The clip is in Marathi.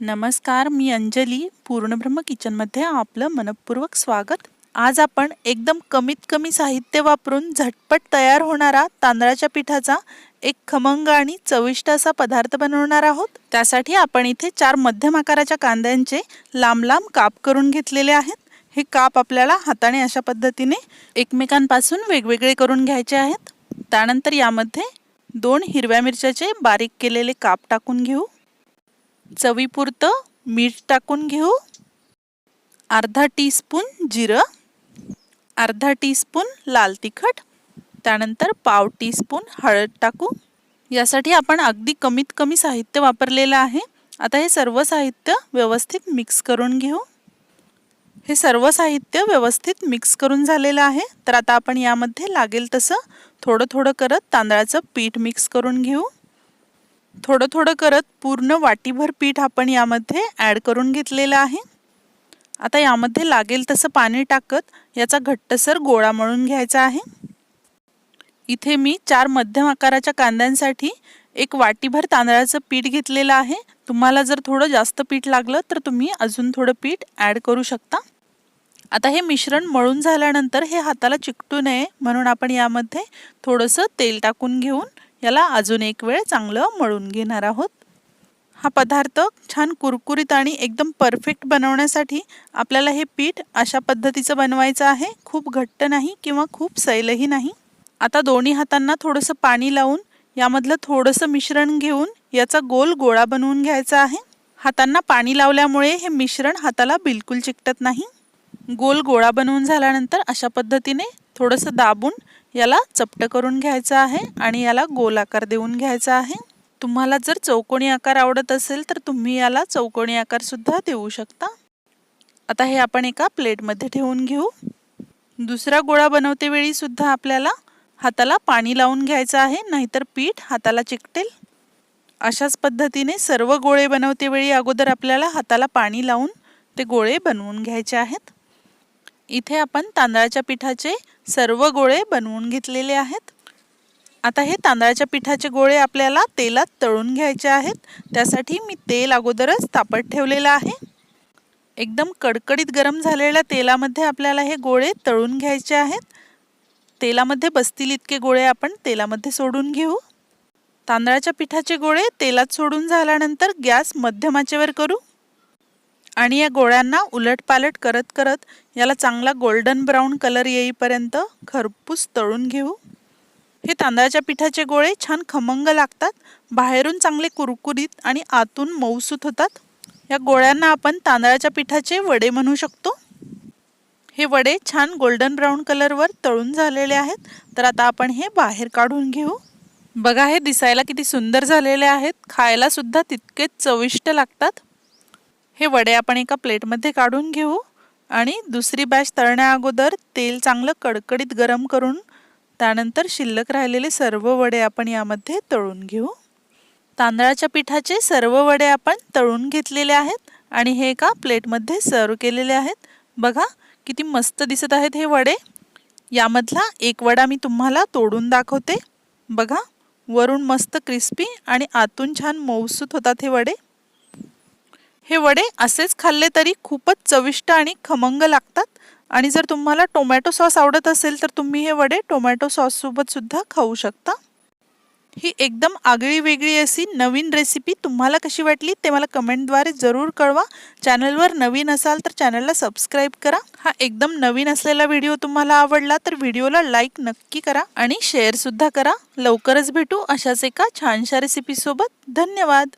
नमस्कार मी अंजली पूर्णब्रह्म किचनमध्ये आपलं मनपूर्वक स्वागत. आज आपण एकदम कमीत कमी साहित्य वापरून झटपट तयार होणारा तांदळाच्या पिठाचा एक खमंग आणि चविष्ट असा पदार्थ बनवणार आहोत. त्यासाठी आपण इथे चार मध्यम आकाराच्या कांद्यांचे लांब लांब काप करून घेतलेले आहेत. हे काप आपल्याला हाताने अशा पद्धतीने एकमेकांपासून वेगवेगळे करून घ्यायचे आहेत. त्यानंतर यामध्ये दोन हिरव्या मिरच्याचे बारीक केलेले काप टाकून घेऊ. चवीपुरतं मीठ टाकून घेऊ. अर्धा टीस्पून जिरं. अर्धा टीस्पून लाल तिखट. त्यानंतर पाव टीस्पून हळद टाकू. यासाठी आपण अगदी कमीत कमी साहित्य वापरलेलं आहे. आता हे सर्व साहित्य व्यवस्थित मिक्स करून घेऊ. हे सर्व साहित्य व्यवस्थित मिक्स करून झालेलं आहे. तर आता आपण यामध्ये लागेल तसं थोडं थोडं करत तांदळाचं पीठ मिक्स करून घेऊ. थोडं थोडं करत पूर्ण वाटीभर पीठ आपण यामध्ये ॲड करून घेतलेलं आहे. आता यामध्ये लागेल तसं पाणी टाकत याचा घट्टसर गोळा मळून घ्यायचा आहे. इथे मी चार मध्यम आकाराच्या कांद्यांसाठी एक वाटीभर तांदळाचं पीठ घेतलेलं आहे. तुम्हाला जर थोडं जास्त पीठ लागलं तर तुम्ही अजून थोडं पीठ ॲड करू शकता. आता हे मिश्रण मळून झाल्यानंतर हे हाताला चिकटू नये म्हणून आपण यामध्ये थोडंसं तेल टाकून घेऊन याला अजून एक वेळ चांगलं मळून घेणार आहोत. हा पदार्थ छान कुरकुरीत आणि एकदम परफेक्ट बनवण्यासाठी आपल्याला हे पीठ अशा पद्धतीचं बनवायचं आहे. खूप घट्ट नाही किंवा खूप सैलही नाही. आता दोन्ही हातांना थोडंसं पाणी लावून यामधलं थोडंसं मिश्रण घेऊन याचा गोल गोळा बनवून घ्यायचा आहे. हातांना पाणी लावल्यामुळे हे मिश्रण हाताला बिलकुल चिकटत नाही. गोल गोळा बनवून झाल्यानंतर अशा पद्धतीने थोडंसं दाबून याला चपटं करून घ्यायचं आहे आणि याला गोल आकार देऊन घ्यायचा आहे. तुम्हाला जर चौकोनी आकार आवडत असेल तर तुम्ही याला चौकोनी आकारसुद्धा देऊ शकता. आता हे आपण एका प्लेटमध्ये ठेवून घेऊ. दुसरा गोळा बनवते वेळी सुद्धा आपल्याला हाताला पाणी लावून घ्यायचं आहे नाहीतर पीठ हाताला चिकटेल. अशाच पद्धतीने सर्व गोळे बनवते वेळी अगोदर आपल्याला हाताला पाणी लावून ते गोळे बनवून घ्यायचे आहेत. इथे आपण तांदळाच्या पिठाचे सर्व गोळे बनवून घेतलेले आहेत. आता हे तांदळाच्या पिठाचे गोळे आपल्याला तेलात तळून घ्यायचे आहेत. त्यासाठी मी तेल अगोदरच तापत ठेवलेलं आहे. एकदम कडकडीत गरम झालेल्या तेलामध्ये आपल्याला हे गोळे तळून घ्यायचे आहेत. तेलामध्ये बसतील इतके गोळे आपण तेलामध्ये सोडून घेऊ. तांदळाच्या पिठाचे गोळे तेलात सोडून झाल्यानंतर गॅस मध्यमाचेवर करू. आणि या गोळ्यांना उलटपालट करत करत याला चांगला गोल्डन ब्राऊन कलर येईपर्यंत खरपूस तळून घेऊ. हे तांदळाच्या पिठाचे गोळे छान खमंग लागतात बाहेरून चांगले कुरकुरीत आणि आतून मऊसूत होतात. या गोळ्यांना आपण तांदळाच्या पिठाचे वडे म्हणू शकतो. हे वडे छान गोल्डन ब्राऊन कलरवर तळून झालेले आहेत. तर आता आपण हे बाहेर काढून घेऊ. बघा हे दिसायला किती सुंदर झालेले आहेत. खायला सुद्धा तितकेच चविष्ट लागतात. हे वडे आपण एका प्लेटमध्ये काढून घेऊ आणि दुसरी बॅच तळण्या अगोदर तेल चांगलं कडकडीत गरम करून त्यानंतर शिल्लक राहिलेले सर्व वडे आपण यामध्ये तळून घेऊ. तांदळाच्या पिठाचे सर्व वडे आपण तळून घेतलेले आहेत आणि हे एका प्लेटमध्ये सर्व केलेले आहेत. बघा किती मस्त दिसत आहेत हे वडे. यामधला एक वडा मी तुम्हाला तोडून दाखवते. बघा वरून मस्त क्रिस्पी आणि आतून छान मऊसूत होतात हे वडे. हे वडे असेच खाल्ले तरी खूपच चविष्ट आणि खमंग लागतात. आणि जर तुम्हाला टोमॅटो सॉस आवडत असेल तर तुम्ही हे वडे टोमॅटो सॉससोबत सुद्धा खाऊ शकता. ही एकदम आगळी वेगळी अशी नवीन रेसिपी तुम्हाला कशी वाटली ते मला कमेंटद्वारे जरूर कळवा. चॅनलवर नवीन असाल तर चॅनलला सबस्क्राईब करा. हा एकदम नवीन असलेला व्हिडिओ तुम्हाला आवडला तर व्हिडिओला लाईक नक्की करा आणि शेअरसुद्धा करा. लवकरच भेटू अशाच एका छानशा रेसिपीसोबत धन्यवाद!